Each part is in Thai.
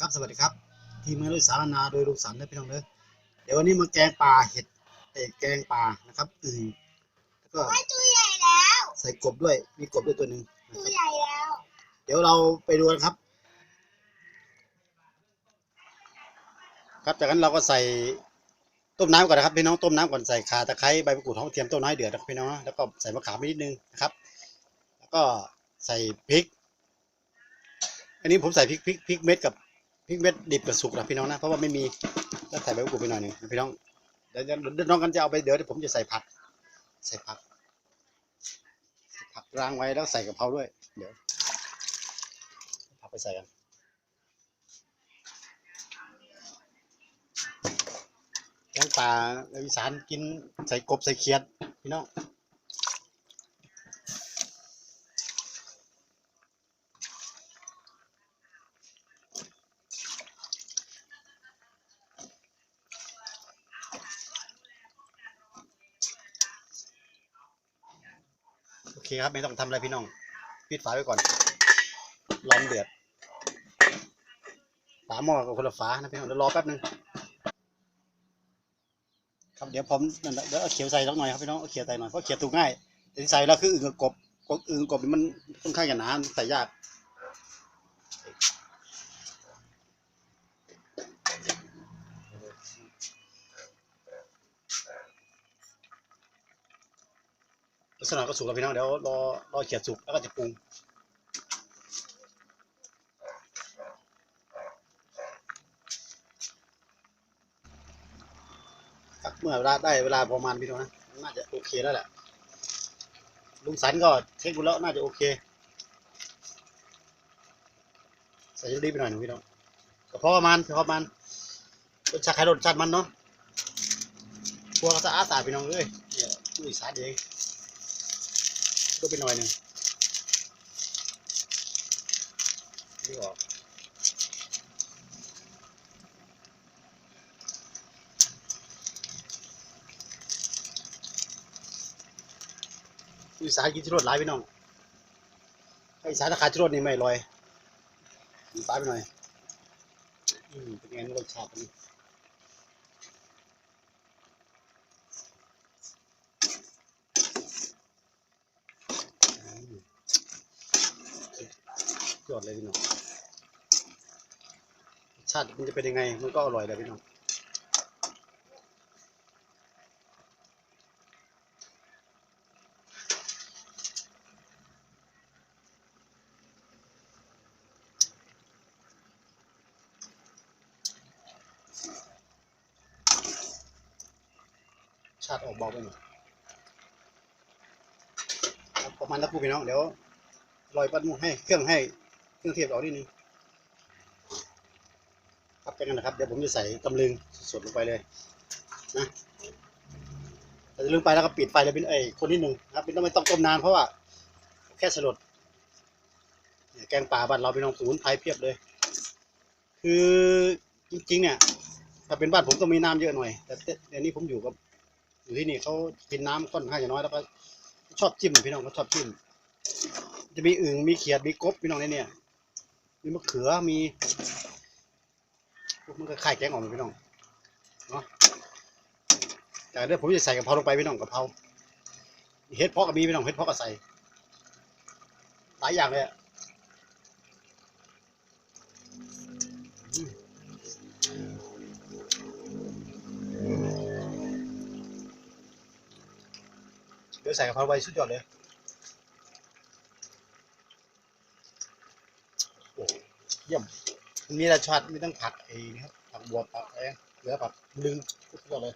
ครับสวัสดีครับ ทีมงานลุยสารนาโดยลุงสันนะพี่น้องเด้อเดี๋ยววันนี้มาแกงปลาเห็ดเอ่อแกงปลานะครับอึ่งแล้วก็ไม่ตัวใหญ่แล้ว ใส่กบด้วยมีกบด้วยตัวหนึ่งนะตัวครับใหญ่แล้ว เดี๋ยวเราไปดูกันครับ ครับจากนั้นเราก็ใส่ต้มน้ำก่อนนะครับพี่น้องต้มน้ำก่อนใส่ข่าตะไคร้ใบมะกรูดหอมกระเทียมต้นน้อยเดือดนะครับพี่น้องนะแล้วก็ใส่มะขามไปนิดนึงนะครับ แล้วก็ใส่พริกอันนี้ผมใส่พริกพริกพริกเม็ดกับ พริกเม็ดดิบกับสุกนะพี่น้องนะเพราะว่าไม่มีแล้วใส่ใบมะกรูดไปหน่อยหนึ่งพี่น้องเดี๋ยวเดี๋ยวน้องกันจะเอาไปเดี๋ยวผมจะใส่ผัก ใส่ผักผักรางไว้แล้วใส่กะเพราด้วย เดี๋ยวผักไปใส่กันแกงป่าอีสานกินใส่กบใส่เขียดพี่น้อง เคครับ ไม่ต้องทำอะไรพี่น้อง ปิดฝาไว้ก่อนร้อนเดือด ฝาหม้อกับคนละฝานะพี่น้องเดี๋ยวรอแป๊บนึงครับเดี๋ยวผมเดี๋ยวเอาเขียวใส่สักหน่อยครับพี่น้องเอาเขียวใส่หน่อยเพราะเขียวถูกง่ายแต่ที่ใส่แล้วคืออึ่งกับกบกบอึ่งกบมันค่อนข้างจะหนาใส่ยาก ลักษณะก็สุกแล้วพี่น้องเดี๋ยวรอรอเขียวสุกแล้วก็จะปรุงเมื่อเวลาได้เวลาประมาณพี่น้องนะน่าจะโอเคแล้วแหละลุงสันก็เช็คดูแล้วน่าจะโอเคใส่เยลลี่ไปหน่อยหนึ่งพี่น้องก็พอประมาณพอประมาณรสชาติใครรสชาติมันเนาะพวกก็สะอาดสะอาดพี่น้องเอ้ยเนี่ยผู้อีสานเอง ก็ไปหน่อยหนึ่งนี่ออกผู้อีสานกินชิรสหลายพี่น้องถ้าอีสานถ้าขาชิรสนี่ไม่อร่อยมีฟ้าไปหน่อย อืมเป็นไงรสชาติมัน ยอดเลยพี่น้องชาติมันจะเป็นยังไง มันก็อร่อยเลยพี่น้องชาติออกเบาไปหน่อยประมาณนั้นพูพี่น้องเดี๋ยวลอยปัดหมูให้เครื่องให้ เครื่องเทียบออกนิดนึงครับจากนั้นนะครับ เดี๋ยวผมจะใส่ตำลึงสดลงไปเลยนะแต่จะลืมไปแล้วก็ปิดไฟเลยเป็นไอ้คนนิดนึงนะครับไม่ต้องไม่ต้องต้มนานเพราะว่า แค่สลดแกงป่าบ้านเราเป็นน้องสมุนไพรเพียบเลย คือจริง ๆ เนี่ย ถ้าเป็นบ้านผมต้องมีน้ำเยอะหน่อย แต่เดี๋ยวนี้ผมอยู่กับอยู่ที่นี่เขากินน้ำค่อนข้างจะน้อยแล้วก็ชอบจิ้มพี่น้องเขาชอบจิ้ม จะมีอึ่งมีเขียดมีกบพี่น้องในเนี่ย มีมะเขือมีมันก็คล้ายแกงอ่อมพี่น้องเนาะแต่เดี๋ยวผมจะใส่กะเพราลงไปพี่น้องกะเพราเฮ็ดเพาะก็มีพี่น้องเฮ็ดเพาะก็ใส่หลายอย่างเลยอะเดี๋ยวใส่กะเพราไปสุดยอดเลยโอ้ เยี่ยม มันมีรสชาติมีทั้งผักเองนะครับผักบวบผักอะไรเหลือผักลึงสุดยอดเลย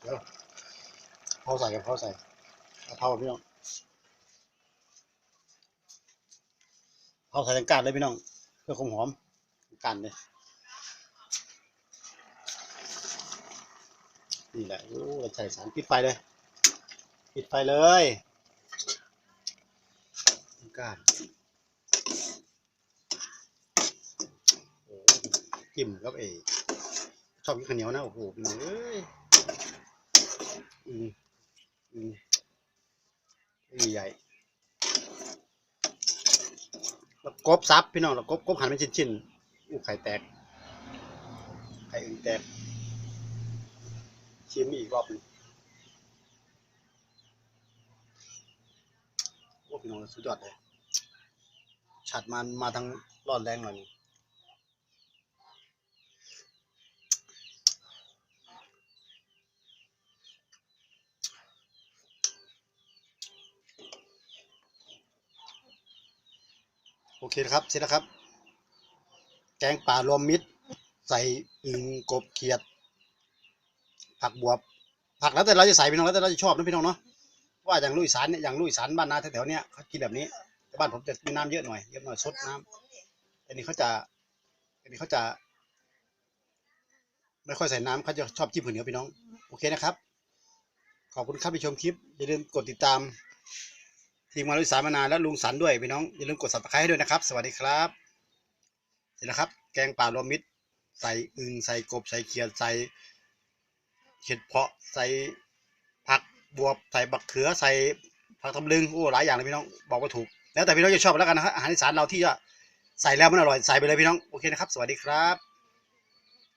เดี๋ยวเผาใส่กะเพราใส่กะเพราพี่น้องเผาใส่ทั้งกานเลยพี่น้อง เพื่อความหอมก้านเลยนี่แหละโอ้ใส่สารปิดไฟเลย ปิดไฟเลย ก้านจิ้มกับเอชอบกินข้าวเหนียวนะ โอ้โหพี่เอ้ยอืมอืมใหญ่แล้วกบซับพี่น้องแล้วกบกบหั่นเป็นชิ้นๆอู้ไข่แตก ไข่อึ่งแตก ชิมอีกรอบนึงโอ้พี่น้องสุดยอดเลย ฉัดมันมาทางร้อนแรงหน่อยนี่โอเคนะครับเสร็จแล้วครับ แกงป่ารวมมิตร ใส่อึ่งกบเขียด ผักบวบ ผักแล้วแต่เราจะใส่พี่น้องแล้วแต่เราจะชอบนะพี่น้องเนาะว่าอย่างลุยสานเนี่ยอย่างลุยสานบ้านนาแถวๆเนี้ยเขากินแบบนี้ แต่บ้านผมจะมีน้ำเยอะหน่อยเยอะหน่อยซดน้ำอันนี้เขาจะอันนี้เขาจะ ไม่ค่อยใส่น้ำเขาจะชอบจิ้มผืนเหนียวพี่น้อง โอเคนะครับ ขอบคุณครับที่ชมคลิป อย่าลืมกดติดตาม ทีมงานลุยสามานานและลุงสันด้วยพี่น้อง อย่าลืมกด subscribe ให้ด้วยนะครับ สวัสดีครับ เสร็จแล้วครับ แกงป่ารวมมิตร ใส่อึงใส่กบ ใส่เขียด ใส่เห็ดเพาะ ใส่ผักบวบ ใส่บักเขือ ใส่ผักทำลึง โอ้ หลายอย่างเลยพี่น้อง บอกว่าถูก แล้วแต่พี่น้องจะชอบแล้วกันนะครับอาหารอีสานเราที่จะใส่แล้วมันอร่อยใส่ไปเลยพี่น้องโอเคนะครับ สวัสดีครับ